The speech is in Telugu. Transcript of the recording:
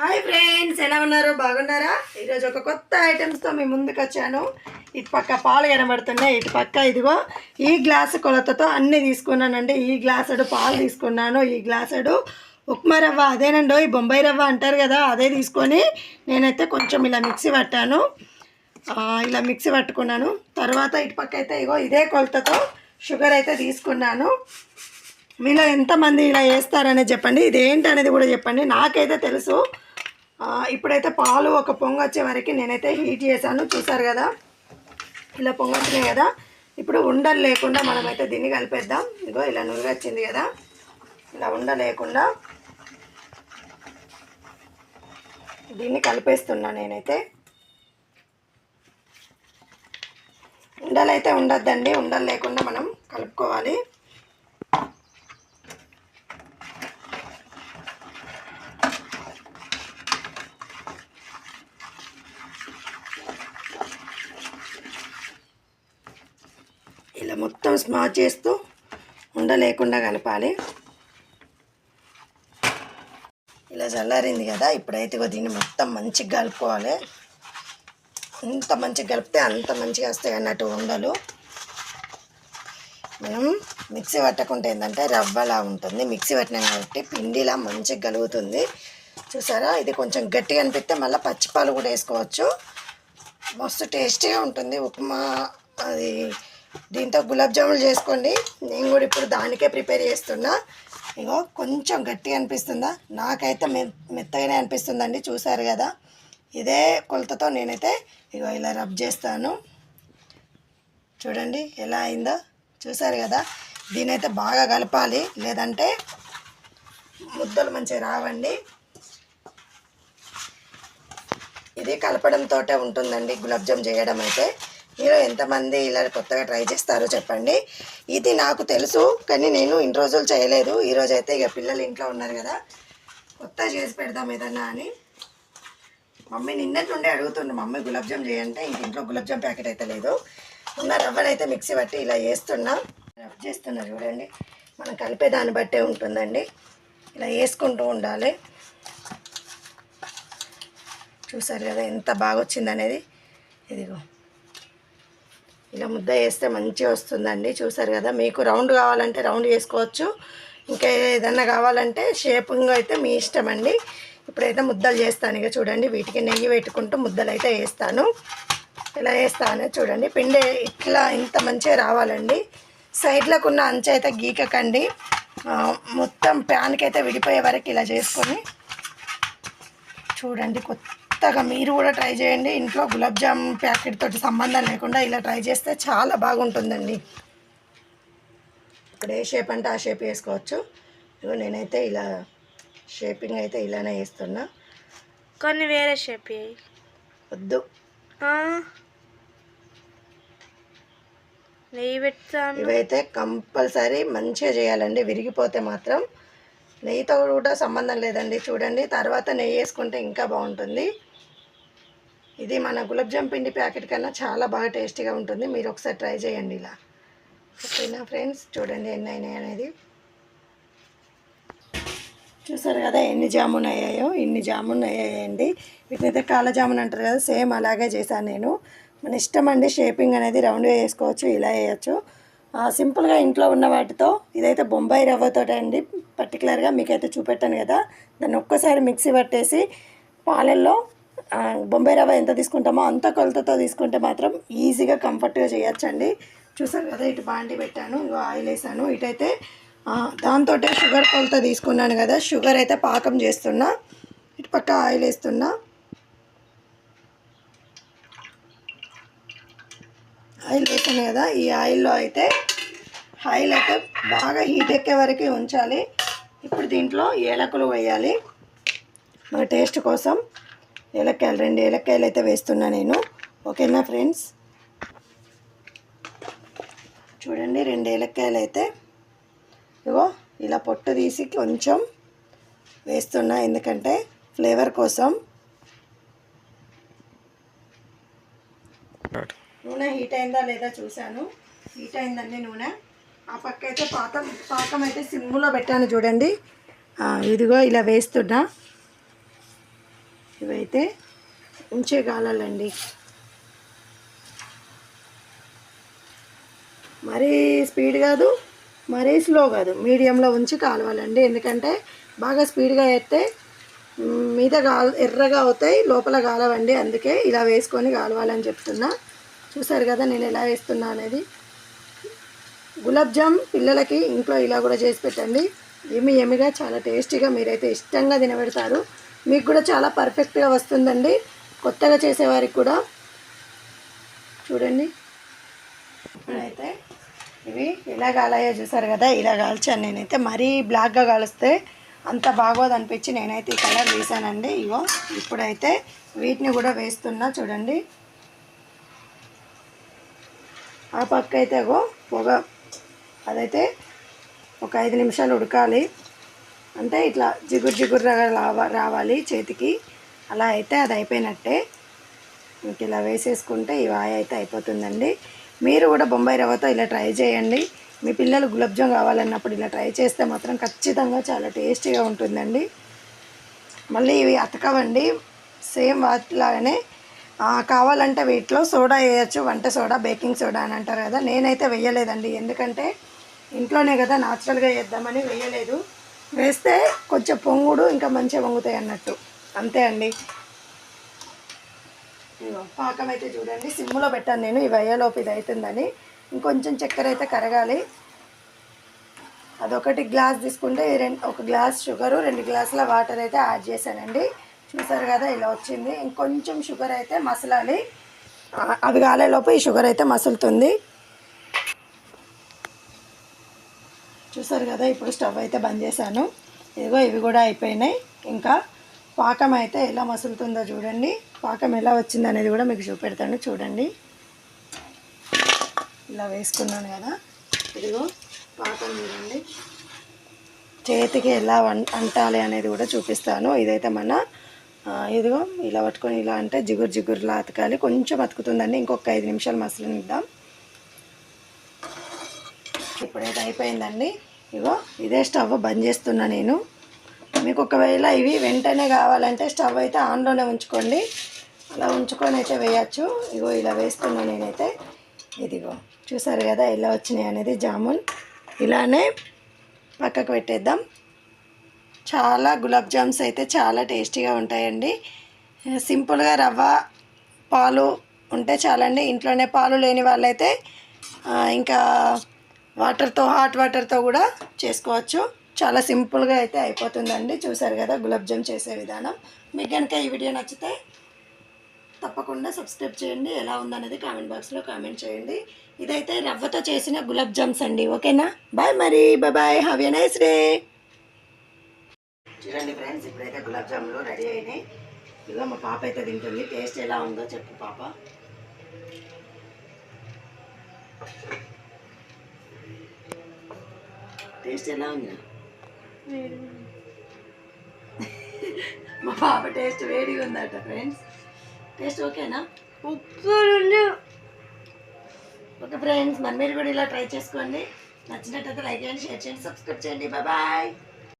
హాయ్ ఫ్రెండ్స్ ఎలా ఉన్నారు? బాగున్నారా? ఈరోజు ఒక కొత్త ఐటమ్స్తో మీ ముందుకు వచ్చాను. ఇటు పక్క పాలు కనబడుతున్నాయి ఇటు పక్క ఇదిగో ఈ గ్లాసు కొలతతో అన్నీ తీసుకున్నానండి. ఈ గ్లాసుడు పాలు తీసుకున్నాను. ఈ గ్లాసుడు ఉప్మా రవ్వ అదేనండి ఈ బొంబాయి రవ్వ అంటారు కదా అదే తీసుకొని నేనైతే కొంచెం ఇలా మిక్సీ పట్టాను. ఇలా మిక్సీ పట్టుకున్నాను. తర్వాత ఇటు పక్క అయితే ఇగో ఇదే కొలతతో షుగర్ అయితే తీసుకున్నాను. మీలో ఎంతమంది ఇలా వేస్తారనేది చెప్పండి. ఇది ఏంటి అనేది కూడా చెప్పండి. నాకైతే తెలుసు. ఇప్పుడైతే పాలు ఒక పొంగు వచ్చే వరకు నేనైతే హీట్ చేశాను. చూసారు కదా? ఇలా పొంగొచ్చినాయి కదా? ఇప్పుడు ఉండలు లేకుండా మనమైతే దీన్ని కలిపేద్దాం. ఇదిగో ఇలా నువ్వు వచ్చింది కదా? ఇలా ఉండ లేకుండా దీన్ని కలిపేస్తున్నా నేనైతే. ఉండలు అయితే ఉండలు లేకుండా మనం కలుపుకోవాలి. మొత్తం స్మాచ్ చేస్తూ ఉండలేకుండా కలపాలి. ఇలా చల్లారింది కదా ఇప్పుడైతే దీన్ని మొత్తం మంచిగా కలుపుకోవాలి. ఎంత మంచిగా కలిపితే అంత మంచిగా వస్తాయి అన్నట్టు ఉండలు. మనం మిక్సీ పట్టకుండా ఏంటంటే రవ్వలా ఉంటుంది. మిక్సీ పట్టినాం కాబట్టి పిండిలా మంచిగా కలుగుతుంది. చూసారా? ఇది కొంచెం గట్టిగా అనిపిస్తే మళ్ళీ పచ్చిపాలు కూడా వేసుకోవచ్చు. మస్తు టేస్టీగా ఉంటుంది. ఉప్మా అది దీంతో గులాబ్ జాములు చేసుకోండి. నేను కూడా ఇప్పుడు దానికే ప్రిపేర్ చేస్తున్నా. ఇగో కొంచెం గట్టిగా అనిపిస్తుందా? నాకైతే మె మెత్తగానే అనిపిస్తుందండి చూసారు కదా? ఇదే కొలతతో నేనైతే ఇగో ఇలా రబ్ చేస్తాను. చూడండి ఎలా అయిందో? చూసారు కదా? దీనైతే బాగా కలపాలి. లేదంటే ముద్దలు మంచిగా రావండి. ఇది కలపడంతో ఉంటుందండి గులాబ్జామ్ చేయడం అయితే. మీరు ఎంతమంది ఇలా కొత్తగా ట్రై చేస్తారో చెప్పండి. ఇది నాకు తెలుసు కానీ నేను ఇన్ని రోజులు చేయలేదు. ఈరోజు అయితే ఇక పిల్లలు ఇంట్లో ఉన్నారు కదా. కొత్త చేసి పెడదాం ఏదన్నా అని. మమ్మీ నిన్నటి నుండి అడుగుతుండే మమ్మీ గులాబ్ జామ్ చేయంటే ఇంక ఇంట్లో గులాబ్ జామ్ ప్యాకెట్ అయితే లేదు. ఉన్న రవ్వను అయితే మిక్సీ బట్టి ఇలా వేస్తున్నా. రబ్ చేస్తున్నా చూడండి. మనం కలిపే దాన్ని బట్టే ఉంటుందండి. ఇలా వేసుకుంటూ ఉండాలి. చూసారు కదా ఎంత బాగా వచ్చిందనేది ఇదిగో. ఇలా ముద్ద వేస్తే మంచిగా వస్తుందండి. చూసారు కదా మీకు రౌండ్ కావాలంటే రౌండ్ చేసుకోవచ్చు. ఇంకా ఏదన్నా కావాలంటే షేపింగ్ అయితే మీ ఇష్టం అండి ఇప్పుడైతే ముద్దలు చేస్తాను. ఇక చూడండి వీటికి నెయ్యి పెట్టుకుంటూ ముద్దలు అయితే వేస్తాను. ఇలా వేస్తాను చూడండి. పిండి ఇట్లా ఇంత మంచిగా రావాలండి. సైడ్లకు ఉన్న అంచు అయితే గీకకండి. మొత్తం ప్యాన్కి అయితే విడిపోయే వరకు ఇలా చేసుకొని చూడండి కొత్త కొత్తగా మీరు కూడా ట్రై చేయండి. ఇంట్లో గులాబ్ జామ్ ప్యాకెట్ తోటి సంబంధం లేకుండా ఇలా ట్రై చేస్తే చాలా బాగుంటుందండి. ఇక్కడ ఏ షేప్ అంటే ఆ షేప్ వేసుకోవచ్చు. ఇగో నేనైతే ఇలా షేపింగ్ అయితే ఇలానే వేస్తున్నా. కొన్ని వేరే షేప్. వద్దు. నెయ్యి పెడతాను. ఇవైతే కంపల్సరీ మంచిగా చేయాలండి. విరిగిపోతే మాత్రం. నెయ్యితో కూడా సంబంధం లేదండి. చూడండి తర్వాత నెయ్యి వేసుకుంటే ఇంకా బాగుంటుంది. ఇది మన గులాబ్జామ్ పిండి ప్యాకెట్ కన్నా చాలా బాగా టేస్టీగా ఉంటుంది. మీరు ఒకసారి ట్రై చేయండి ఇలా. ఓకేనా ఫ్రెండ్స్? చూడండి ఎన్ని అయినాయి అనేది. చూసారు కదా ఎన్ని జామున్ అయ్యాయో ఇన్ని జామున్ అయ్యాయండి వీటినైతే కాల జామున్ అంటారు కదా సేమ్ అలాగే చేశాను నేను. మన ఇష్టం అండి షేపింగ్ అనేది రౌండ్గా వేసుకోవచ్చు ఇలా వేయచ్చు. సింపుల్గా ఇంట్లో ఉన్న వాటితో ఇదైతే బొంబాయి రవ్వతో అండి. పర్టికులర్గా మీకైతే చూపెట్టాను కదా. దాన్ని ఒక్కసారి మిక్సీ పట్టేసి పాలల్లో బొంబాయి రవ్వ ఎంత తీసుకుంటామో అంత కొలతతో తీసుకుంటే మాత్రం ఈజీగా కంఫర్ట్గా చేయొచ్చండి. చూసారు కదా ఇటు బాండి పెట్టాను ఇగో ఆయిల్ వేసాను. ఇటైతే దాంతో షుగర్ కొలత తీసుకున్నాను కదా షుగర్ అయితే పాకం చేస్తున్నా. ఇటు పక్క ఆయిల్ వేస్తున్నా. ఆయిల్ వేసాను కదా ఈ ఆయిల్లో అయితే ఆయిల్ అయితే బాగా హీట్ ఎక్కే వరకు ఉంచాలి. ఇప్పుడు దీంట్లో ఏలకులు వేయాలి. మన టేస్ట్ కోసం ఏలక్కాయలు రెండు ఏలక్కాయలు అయితే వేస్తున్నా నేను. ఓకేనా ఫ్రెండ్స్? చూడండి రెండు ఏలక్కాయలు అయితే ఇగో ఇలా పొట్టు తీసి కొంచెం వేస్తున్నా ఎందుకంటే ఫ్లేవర్ కోసం. నూనె హీట్ అయిందా లేదా చూశాను. హీట్ అయిందండి నూనె. ఆ పక్క అయితే పాతం పాకం అయితే సిమ్లో పెట్టాను చూడండి. ఇదిగో ఇలా వేస్తున్నా. ఇవైతే ఉంచే కాలాలండి మరీ స్పీడ్ కాదు మరీ స్లో కాదు. మీడియంలో ఉంచి కాలవాలండి. ఎందుకంటే బాగా స్పీడ్గా వేస్తే మీద గాల ఎర్రగా అవుతాయి లోపల కాలవండి అందుకే ఇలా వేసుకొని కాలవాలని చెప్తున్నా. చూసారు కదా నేను ఎలా వేస్తున్నా అనేది. గులాబ్ జామ్ పిల్లలకి ఇంట్లో ఇలా కూడా చేసి పెట్టండి. ఏమి ఏమిగా చాలా టేస్టీగా మీరైతే ఇష్టంగా తినబెడతారు. మీకు కూడా చాలా పర్ఫెక్ట్గా వస్తుందండి. కొత్తగా చేసేవారికి కూడా. చూడండి. ఇప్పుడైతే ఇవి ఇలా కాలాయో చూసారు కదా ఇలా కాల్చాను నేనైతే. మరీ బ్లాక్గా కాలిస్తే అంత బాగోదు అనిపించి నేనైతే ఈ కలర్ వేసానండి. ఇగో ఇప్పుడైతే వీటిని కూడా వేస్తున్నా చూడండి. ఆ పక్క అయితే ఇగో పొగ. అదైతే ఒక ఐదు నిమిషాలు ఉడకాలి. అంటే ఇట్లా జిగురు జిగురు రావాలి చేతికి. అలా అయితే అది అయిపోయినట్టే. ఇంక ఇలా వేసేసుకుంటే ఈ వాయ అయితే అయిపోతుందండి. మీరు కూడా బొంబాయి రవ్వతో ఇలా ట్రై చేయండి. మీ పిల్లలు గులాబ్జామ్ కావాలన్నప్పుడు ఇలా ట్రై చేస్తే మాత్రం ఖచ్చితంగా చాలా టేస్టీగా ఉంటుందండి. మళ్ళీ ఇవి అతకవండి. సేమ్ వాటిలాగానే కావాలంటే వీటిలో సోడా వేయచ్చు. వంట సోడా బేకింగ్ సోడా అని అంటారు కదా. నేనైతే వేయలేదండి. ఎందుకంటే ఇంట్లోనే కదా న్యాచురల్గా చేద్దామని వేయలేదు. వేస్తే కొంచెం పొంగుడు ఇంకా మంచిగా పొంగుతాయి అన్నట్టు. అంతే అండి. పాకం అయితే చూడండి. సిమ్లో పెట్టాను నేను. ఈ వయ్యలోపు ఇది అవుతుందని ఇంకొంచెం చక్కెర అయితే కరగాలి. అదొకటి గ్లాస్ తీసుకుంటే రెండు ఒక గ్లాస్ షుగరు రెండు గ్లాసుల వాటర్ అయితే యాడ్ చేశానండి. చూసారు కదా ఇలా వచ్చింది. ఇంకొంచెం షుగర్ అయితే మసలాలి. అది కాలేలోపు ఈ షుగర్ అయితే మసులుతుంది. చూసారు కదా ఇప్పుడు స్టవ్ అయితే బంద్ చేశాను. ఇదిగో ఇవి కూడా అయిపోయినాయి. ఇంకా పాకం అయితే ఎలా మసులుతుందో చూడండి. పాకం ఎలా వచ్చింది అనేది కూడా మీకు చూపెడతాను. చూడండి. ఇలా వేసుకున్నాను కదా. ఇదిగో పాకం చూడండి. చేతికి ఎలా అంటాలి అనేది కూడా చూపిస్తాను. ఇదైతే మన ఇదిగో ఇలా పట్టుకొని ఇలా అంటే జిగురు జిగురులా అతకాలి. కొంచెం అతుకుతుందండి. ఇంకొక ఐదు నిమిషాలు మసలనిద్దాం. ఇప్పుడైతే అయిపోయిందండి. ఇగో ఇదే స్టవ్ బంద్ చేస్తున్నా నేను. మీకు ఒకవేళ ఇవి వెంటనే కావాలంటే స్టవ్ అయితే ఆన్లోనే ఉంచుకోండి. అలా ఉంచుకొని అయితే వేయచ్చు. ఇగో ఇలా వేస్తున్నా నేనైతే. ఇదిగో చూసారు కదా ఇలా వచ్చినాయి అనేది జామున్. ఇలానే పక్కకు పెట్టేద్దాం. చాలా గులాబ్ జామ్స్ అయితే చాలా టేస్టీగా ఉంటాయండి. సింపుల్గా రవ్వ పాలు ఉంటే చాలండి. ఇంట్లోనే పాలు లేని వాళ్ళైతే ఇంకా వాటర్తో హాట్ వాటర్తో కూడా చేసుకోవచ్చు. చాలా సింపుల్గా అయితే అయిపోతుందండి. చూసారు కదా గులాబ్ జామ్ చేసే విధానం. మీకు కనుక ఈ వీడియో నచ్చితే తప్పకుండా సబ్స్క్రైబ్ చేయండి. ఎలా ఉందనేది కామెంట్ బాక్స్లో కామెంట్ చేయండి. ఇదైతే రవ్వతో చేసిన గులాబ్ జామ్స్ అండి. ఓకేనా? బాయ్ మరి. Bye bye have a nice day చూడండి ఫ్రెండ్స్ ఇప్పుడైతే గులాబ్ జాములు రెడీ అయినాయి. ఇదిగో మా పాప అయితే తింటుంది. టేస్ట్ ఎలా ఉందో చెప్పు పాప. టేస్ట్ ఎలా ఉంది? మా పాప టేస్ట్ వేడిగా ఉందట ఫ్రెండ్స్. టేస్ట్ ఓకేనా? ఉప్పు ఓకే ఫ్రెండ్స్. మరి మీరు కూడా ఇలా ట్రై చేసుకోండి. నచ్చినట్టయితే లైక్ చేయండి షేర్ చేయండి సబ్స్క్రైబ్ చేయండి. బాయ్.